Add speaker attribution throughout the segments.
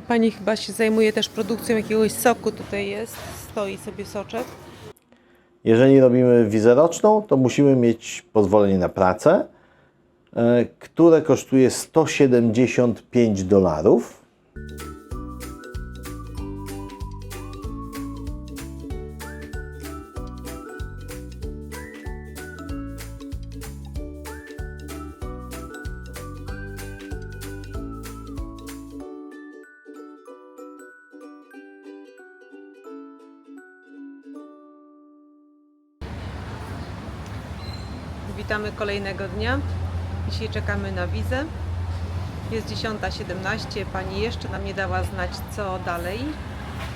Speaker 1: Pani chyba się zajmuje też produkcją jakiegoś soku. Tutaj jest, stoi sobie soczek.
Speaker 2: Jeżeli robimy wizę roczną, to musimy mieć pozwolenie na pracę, e, które kosztuje 175 dolarów.
Speaker 1: Witamy kolejnego dnia. Dzisiaj czekamy na wizę. Jest 10.17. Pani jeszcze nam nie dała znać, co dalej,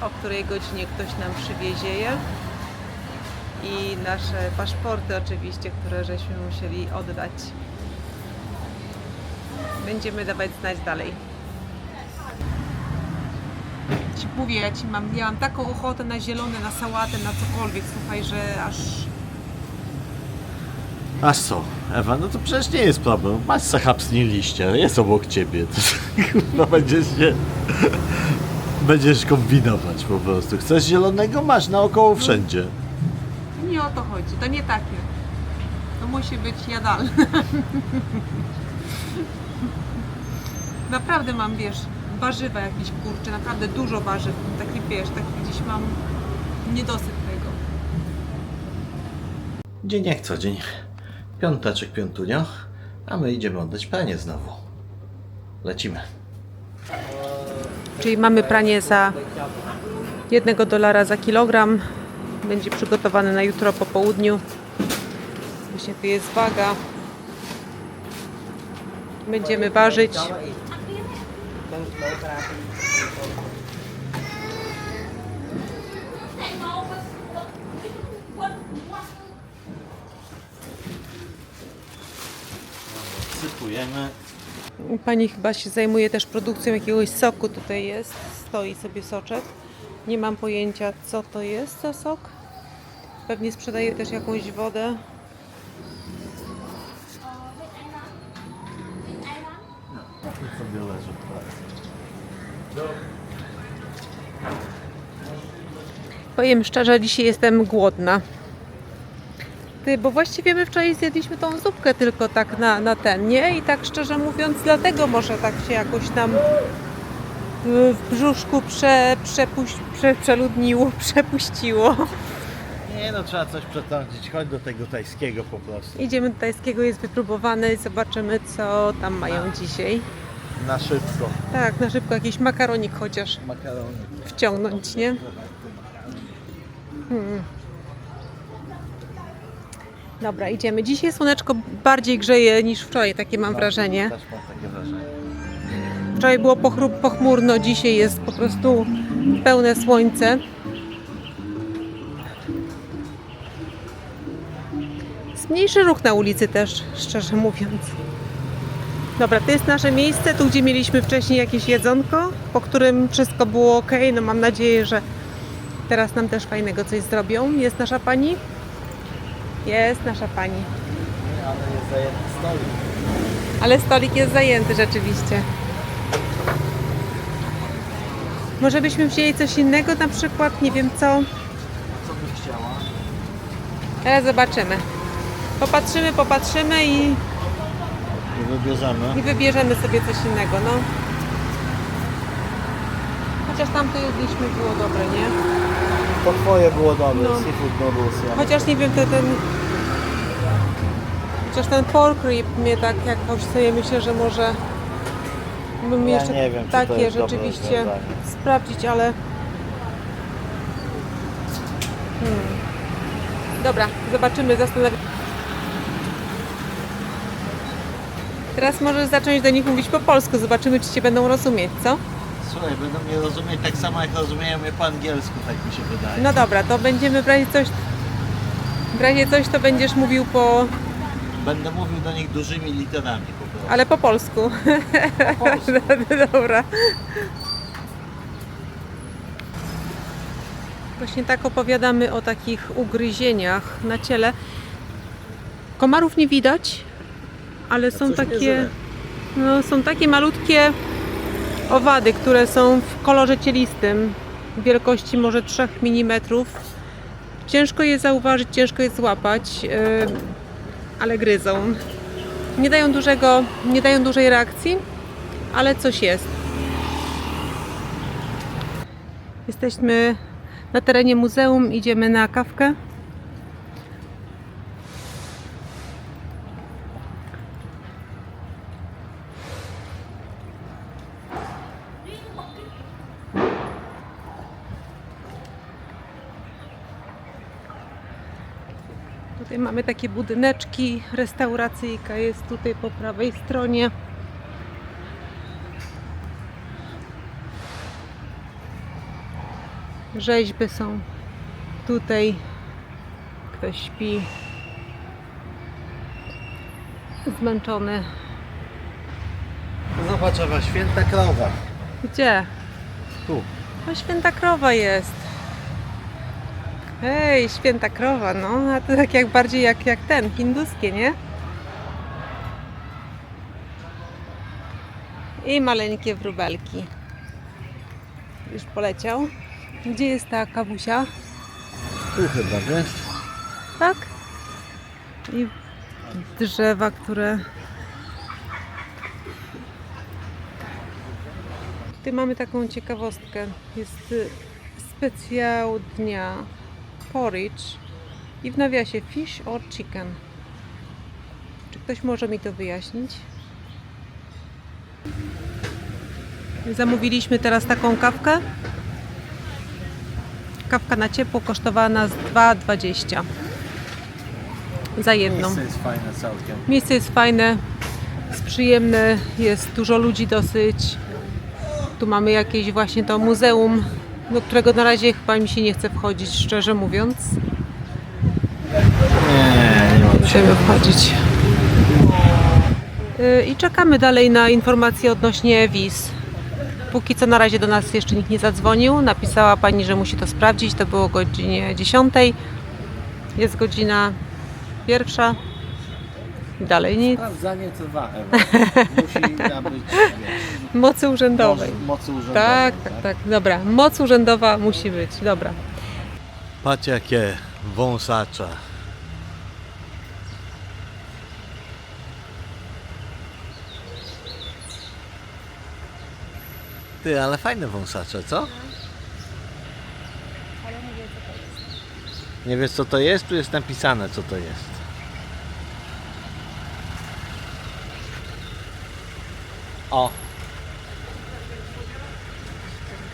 Speaker 1: o której godzinie ktoś nam przywiezie je. I nasze paszporty, oczywiście, które żeśmy musieli oddać. Będziemy dawać znać dalej. Ci mówię, ja ci mam, ja mam taką ochotę na zielone, na sałatę, na cokolwiek, słuchaj, że aż
Speaker 3: Aż co, Ewa, no to przecież nie jest problem. Masz zachapsni liście, jest obok ciebie. To, kurwa, będziesz się... Będziesz kombinować po prostu. Chcesz zielonego? Masz naokoło wszędzie.
Speaker 1: Nie o to chodzi, to nie takie. To musi być jadalne. naprawdę mam, wiesz, warzywa jakieś kurcze, naprawdę dużo warzyw. Taki, wiesz, taki gdzieś mam niedosyt tego.
Speaker 3: Dzień jak co dzień. Piąteczek, piątunio. A my idziemy oddać pranie znowu. Lecimy.
Speaker 1: Czyli mamy pranie za jednego dolara za kilogram. Będzie przygotowane na jutro po południu. Właśnie tu jest waga. Będziemy ważyć. Pani chyba się zajmuje też produkcją jakiegoś soku. Tutaj jest, stoi sobie soczek. Nie mam pojęcia, co to jest za sok. Pewnie sprzedaje też jakąś wodę.
Speaker 3: I sobie leży.
Speaker 1: Powiem szczerze, dzisiaj jestem głodna. Ty, bo właściwie my wczoraj zjedliśmy tą zupkę tylko tak na, na ten, nie? I tak szczerze mówiąc, dlatego może tak się jakoś nam w w brzuszku prze, przepuś, prze, przeludniło, przepuściło.
Speaker 3: Nie no, trzeba coś przetrącić. Chodź do tego tajskiego po prostu.
Speaker 1: Idziemy do tajskiego, jest wypróbowany, zobaczymy co tam mają dzisiaj.
Speaker 3: Na szybko.
Speaker 1: Tak, na szybko jakiś makaronik chociaż
Speaker 3: Makarony.
Speaker 1: wciągnąć, nie? Hmm. Dobra, idziemy. Dzisiaj słoneczko bardziej grzeje niż wczoraj, takie mam wrażenie.
Speaker 3: Też mam takie wrażenie.
Speaker 1: Wczoraj było pochru- pochmurno, dzisiaj jest po prostu pełne słońce. Jest mniejszy ruch na ulicy też, szczerze mówiąc. Dobra, to jest nasze miejsce, tu gdzie mieliśmy wcześniej jakieś jedzonko, po którym wszystko było ok. No mam nadzieję, że teraz nam też fajnego coś zrobią. Jest nasza pani? Jest nasza pani.
Speaker 3: Ale jest zajęty stolik.
Speaker 1: Ale stolik jest zajęty rzeczywiście. Może byśmy wzięli coś innego, na przykład, nie wiem co.
Speaker 3: Co byś chciała?
Speaker 1: Ale zobaczymy. Popatrzymy, popatrzymy i,
Speaker 3: I wybierzemy.
Speaker 1: i wybierzemy sobie coś innego, no. Chociaż tamto jedliśmy było dobre, nie?
Speaker 3: To twoje było dobre,
Speaker 1: No.
Speaker 3: seafood noodles. Ja
Speaker 1: Chociaż nie wiem, to ten... Chociaż ten pork rib mnie tak jakoś sobie myślę, że może bym
Speaker 3: Ja
Speaker 1: jeszcze
Speaker 3: nie wiem, czy to
Speaker 1: takie
Speaker 3: jest dobre
Speaker 1: rzeczywiście
Speaker 3: rozwiązanie.
Speaker 1: sprawdzić, ale... Hmm. Dobra, zobaczymy. Teraz możesz zacząć do nich mówić po polsku, zobaczymy, czy cię będą rozumieć, co?
Speaker 3: Słuchaj, będą mnie rozumieć tak samo jak rozumieją mnie po angielsku, tak mi się wydaje.
Speaker 1: No dobra, to będziemy w razie coś... W razie coś to będziesz mówił po...
Speaker 3: Będę mówił do nich dużymi literami po prostu.
Speaker 1: ale po polsku.
Speaker 3: Po polsku.
Speaker 1: Dobra. Właśnie tak opowiadamy o takich ugryzieniach na ciele. Komarów nie widać, ale są takie, no, są takie malutkie owady, które są w kolorze cielistym, wielkości może 3 mm. Ciężko je zauważyć, ciężko je złapać, yy, ale gryzą. Nie dają dużego, nie dają dużej reakcji, ale coś jest. Jesteśmy na terenie muzeum, idziemy na kawkę. Tutaj mamy takie budyneczki, restauracyjka jest tutaj po prawej stronie. Rzeźby są tutaj. Ktoś śpi. Zmęczony.
Speaker 4: Zobacz, Ewa, święta krowa.
Speaker 1: Gdzie?
Speaker 4: Tu.
Speaker 1: No święta krowa jest. Hej, święta krowa, no. A to tak jak bardziej jak, jak ten, hinduskie, nie? I maleńkie wróbelki. Już poleciał. Gdzie jest ta kawusia?
Speaker 4: Tu chyba, wiesz?
Speaker 1: Tak? I drzewa, które. Tutaj mamy taką ciekawostkę. Jest y, specjał dnia porridge i w nawiasie fish or chicken. Czy ktoś może mi to wyjaśnić? Zamówiliśmy teraz taką kawkę. Kawka na ciepło kosztowała nas 2,20 za jedną.
Speaker 4: Miejsce jest fajne całkiem.
Speaker 1: Miejsce jest fajne, jest przyjemne, jest dużo ludzi dosyć. Tu mamy jakieś właśnie to muzeum, do którego na razie chyba mi się nie chce wchodzić, szczerze mówiąc.
Speaker 4: Nie, nie
Speaker 1: Chcemy wchodzić. Yy, I czekamy dalej na informacje odnośnie wiz. Póki co na razie do nas jeszcze nikt nie zadzwonił. Napisała pani, że musi to sprawdzić. To było o godzinie 10. Jest godzina pierwsza. Dalej nic.
Speaker 4: Ewa. Musi nabyć wiesz,
Speaker 1: Mocy urzędowej.
Speaker 4: moc- mocy urzędowej.
Speaker 1: Tak, tak, tak. Dobra. Moc urzędowa musi być. Dobra.
Speaker 3: Patrz jakie wąsacze. Ty, ale fajne wąsacze, co? Nie wiesz co to jest? Tu jest napisane co to jest. O!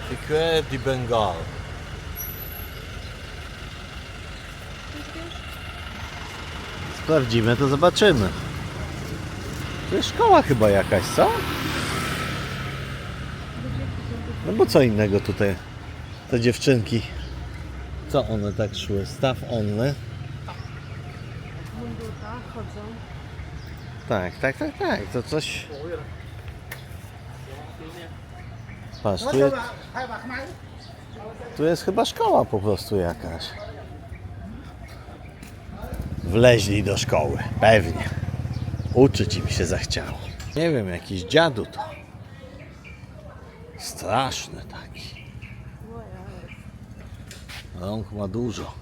Speaker 3: Ficre di Bengal. Sprawdzimy, to zobaczymy. To jest szkoła chyba jakaś, co? No bo co innego tutaj te dziewczynki. Co one tak szły? Staw one.
Speaker 1: chodzą.
Speaker 3: Tak, tak, tak, tak. To coś. Patrz, tu jest, tu jest chyba szkoła po prostu jakaś. Wleźli do szkoły, pewnie. Uczyć im się zachciało. Nie wiem, jakiś dziadu to. Straszny taki. Rąk ma dużo.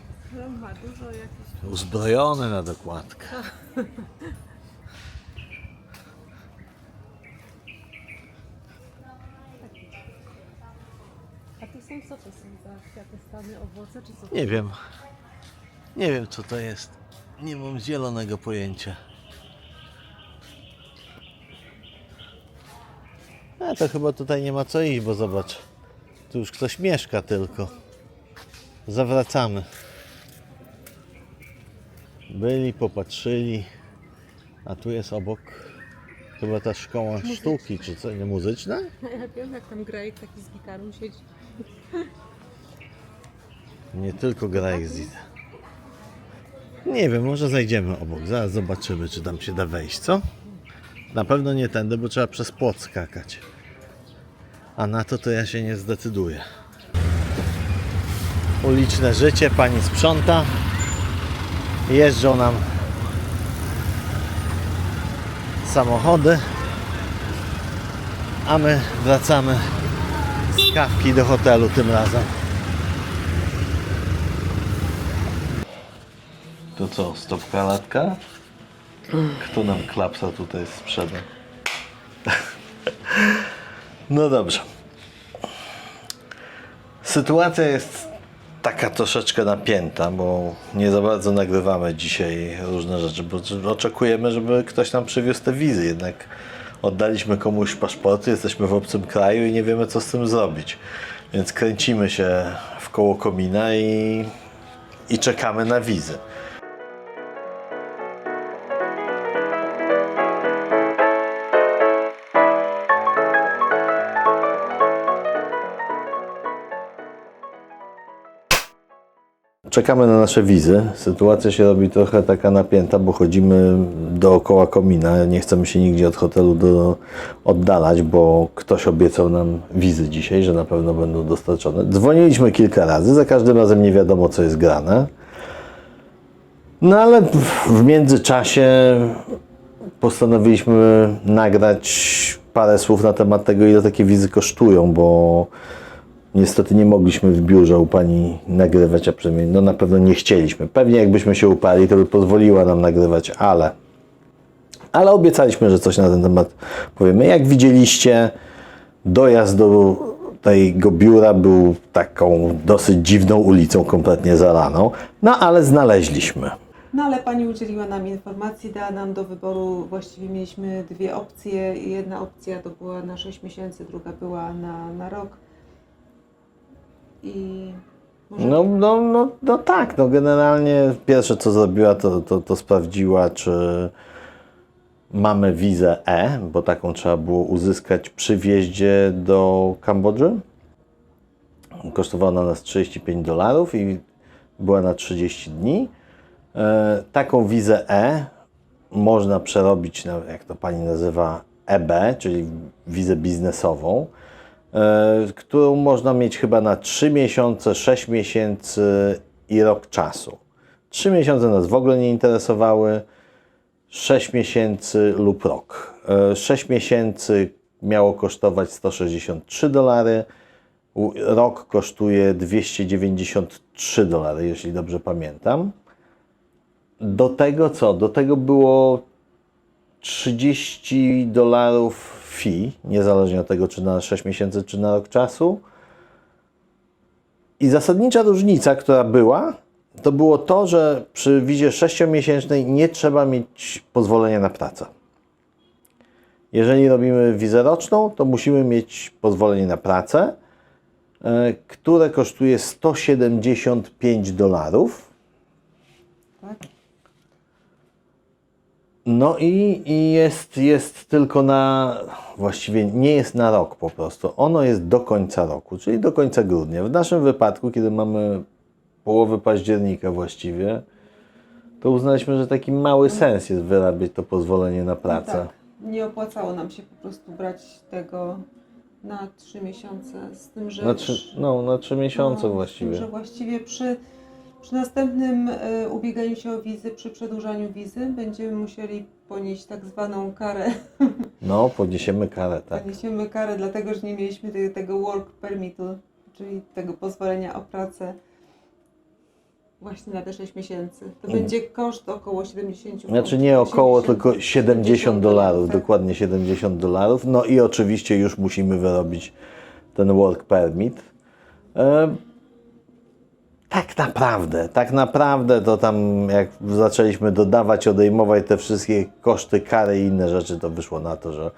Speaker 1: Ma dużo jakichś...
Speaker 3: Uzbrojony na dokładkę.
Speaker 1: są co to są za kwiaty stany, owoce czy co?
Speaker 3: Nie wiem. Nie wiem co to jest. Nie mam zielonego pojęcia. A to chyba tutaj nie ma co iść, bo zobacz. Tu już ktoś mieszka tylko. Zawracamy. Byli, popatrzyli. A tu jest obok chyba ta szkoła sztuki, czy co, nie muzyczna?
Speaker 1: Ja wiem jak tam Greg taki z gitarą siedzi.
Speaker 3: Nie tylko gra exit. Nie wiem, może zajdziemy obok. Zaraz zobaczymy, czy tam się da wejść, co? Na pewno nie tędy, bo trzeba przez płot skakać. A na to to ja się nie zdecyduję. Uliczne życie, pani sprząta. Jeżdżą nam samochody.
Speaker 5: A my wracamy z kawki do hotelu tym razem. To co, stopka latka? Kto nam klapsa tutaj sprzeda? No dobrze. Sytuacja jest taka troszeczkę napięta, bo nie za bardzo nagrywamy dzisiaj różne rzeczy, bo oczekujemy, żeby ktoś nam przywiózł te wizy. Jednak oddaliśmy komuś paszporty, jesteśmy w obcym kraju i nie wiemy, co z tym zrobić. Więc kręcimy się w koło komina i, i czekamy na wizy. Czekamy na nasze wizy. Sytuacja się robi trochę taka napięta, bo chodzimy dookoła komina. Nie chcemy się nigdzie od hotelu do, oddalać, bo ktoś obiecał nam wizy dzisiaj, że na pewno będą dostarczone. Dzwoniliśmy kilka razy, za każdym razem nie wiadomo, co jest grane. No ale w- międzyczasie postanowiliśmy nagrać parę słów na temat tego, ile takie wizy kosztują, bo Niestety nie mogliśmy w biurze u pani nagrywać, a przynajmniej no na pewno nie chcieliśmy. Pewnie jakbyśmy się upali, to by pozwoliła nam nagrywać, ale ale obiecaliśmy, że coś na ten temat powiemy. Jak widzieliście, dojazd do tego biura był taką dosyć dziwną ulicą, kompletnie zalaną, no ale znaleźliśmy.
Speaker 1: No ale pani udzieliła nam informacji, dała nam do wyboru, właściwie mieliśmy dwie opcje. Jedna opcja to była na 6 miesięcy, druga była na, na rok. I może
Speaker 3: No, no, no, no tak, no generalnie pierwsze co zrobiła, to, to, to sprawdziła, czy mamy wizę E, bo taką trzeba było uzyskać przy wjeździe do Kambodży. Kosztowała ona nas 35 dolarów i była na 30 dni. E, taką wizę E można przerobić na, jak to pani nazywa, EB, czyli wizę biznesową którą można mieć chyba na 3 miesiące, 6 miesięcy i rok czasu. 3 miesiące nas w ogóle nie interesowały, 6 miesięcy lub rok. E, 6 miesięcy miało kosztować 163 dolary, rok kosztuje 293 dolary, jeśli dobrze pamiętam. Do tego co? Do tego było 30 dolarów fee, niezależnie od tego, czy na 6 miesięcy, czy na rok czasu. I zasadnicza różnica, która była, to było to, że przy wizie 6-miesięcznej nie trzeba mieć pozwolenia na pracę. Jeżeli robimy wizę roczną, to musimy mieć pozwolenie na pracę, e, które kosztuje 175 dolarów. No i, i jest, jest tylko na, właściwie nie jest na rok po prostu. Ono jest do końca roku, czyli do końca grudnia. W naszym wypadku, kiedy mamy połowę października właściwie, to uznaliśmy, że taki mały sens jest wyrabiać to pozwolenie na pracę.
Speaker 1: Tak. Nie opłacało nam się po prostu brać tego na trzy miesiące, z tym, że
Speaker 3: Na trzy, no, na trzy miesiące
Speaker 1: no,
Speaker 3: właściwie.
Speaker 1: tym, że właściwie przy, przy następnym e, ubieganiu się o wizy, przy przedłużaniu wizy, będziemy musieli ponieść tak zwaną karę.
Speaker 3: No, poniesiemy karę, tak.
Speaker 1: Poniesiemy karę, dlatego że nie mieliśmy te, tego work permitu, czyli tego pozwolenia o pracę właśnie na te 6 miesięcy. To będzie koszt około 70
Speaker 3: Znaczy nie około,
Speaker 1: 80,
Speaker 3: tylko 70 dolarów,
Speaker 1: tak.
Speaker 3: dokładnie 70 dolarów. No i oczywiście już musimy wyrobić ten work permit. E, tak naprawdę, tak naprawdę to tam jak zaczęliśmy dodawać, odejmować te wszystkie koszty, kary i inne rzeczy, to wyszło na to, że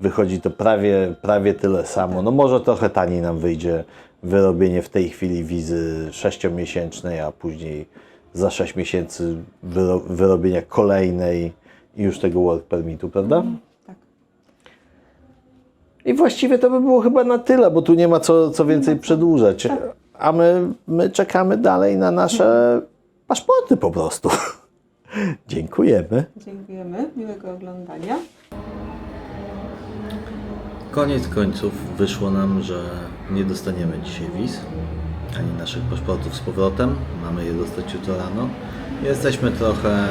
Speaker 3: wychodzi to prawie, prawie tyle samo. No może trochę taniej nam wyjdzie wyrobienie w tej chwili wizy 6-miesięcznej, a później za 6 miesięcy wyro wyrobienia kolejnej i już tego work permitu, prawda?
Speaker 1: Tak.
Speaker 3: I właściwie to by było chyba na tyle, bo tu nie ma co, co więcej przedłużać. A my, my czekamy dalej na nasze paszporty po prostu. Dziękujemy.
Speaker 1: Dziękujemy, miłego oglądania.
Speaker 5: Koniec końców wyszło nam, że nie dostaniemy dzisiaj wiz, ani naszych paszportów z powrotem. Mamy je dostać jutro rano. Jesteśmy trochę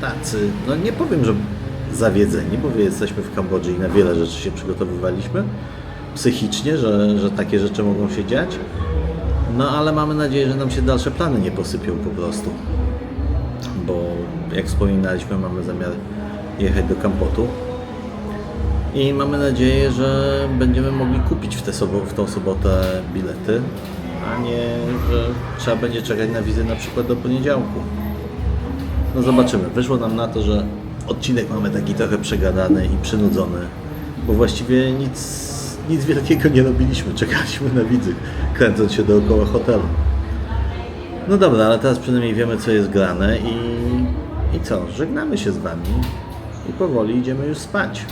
Speaker 5: tacy, no nie powiem, że
Speaker 3: zawiedzeni, bo jesteśmy w Kambodży i na wiele rzeczy się przygotowywaliśmy psychicznie, że, że takie rzeczy mogą się dziać. No ale mamy nadzieję, że nam się dalsze plany nie posypią po prostu. Bo jak wspominaliśmy, mamy zamiar jechać do Kampotu. I mamy nadzieję, że będziemy mogli kupić w, tę sobo- w tą sobotę bilety, a nie, że trzeba będzie czekać na wizę na przykład do poniedziałku. No zobaczymy. Wyszło nam na to, że odcinek mamy taki trochę przegadany i przynudzony, bo właściwie nic, nic wielkiego nie robiliśmy. Czekaliśmy na wizy, kręcąc się dookoła hotelu. No dobra, ale teraz przynajmniej wiemy, co jest grane i, i co? Żegnamy się z Wami i powoli idziemy już spać.